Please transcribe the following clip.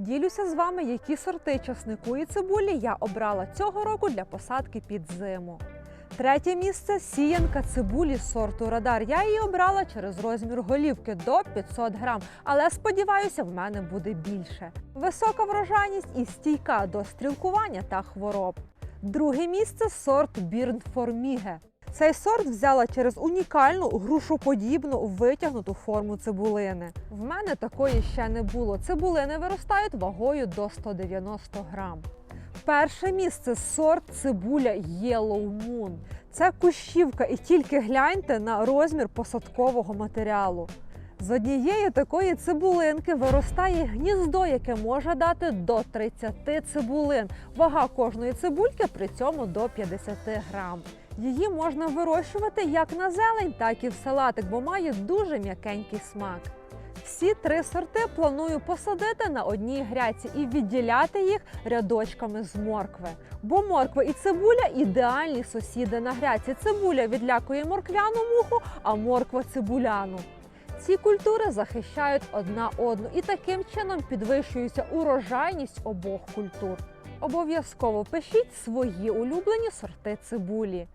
Ділюся з вами, які сорти часнику і цибулі я обрала цього року для посадки під зиму. Третє місце сіянка цибулі сорту Радар. Я її обрала через розмір голівки до 500 грам, але сподіваюся, в мене буде більше. Висока врожайність і стійка до стрілкування та хвороб. Друге місце сорт Бірн Форміге. Цей сорт взяла через унікальну грушоподібну витягнуту форму цибулини. В мене такої ще не було. Цибулини виростають вагою до 190 грам. Перше місце сорт цибуля Yellow Moon. Це кущівка, і тільки гляньте на розмір посадкового матеріалу. З однієї такої цибулинки виростає гніздо, яке може дати до 30 цибулин. Вага кожної цибульки при цьому до 50 грам. Її можна вирощувати як на зелень, так і в салатик, бо має дуже м'якенький смак. Всі три сорти планую посадити на одній грядці і відділяти їх рядочками з моркви. Бо морква і цибуля ідеальні сусіди на грядці. Цибуля відлякує морквяну муху, а морква цибуляну. Ці культури захищають одна одну і таким чином підвищується урожайність обох культур. Обов'язково пишіть свої улюблені сорти цибулі.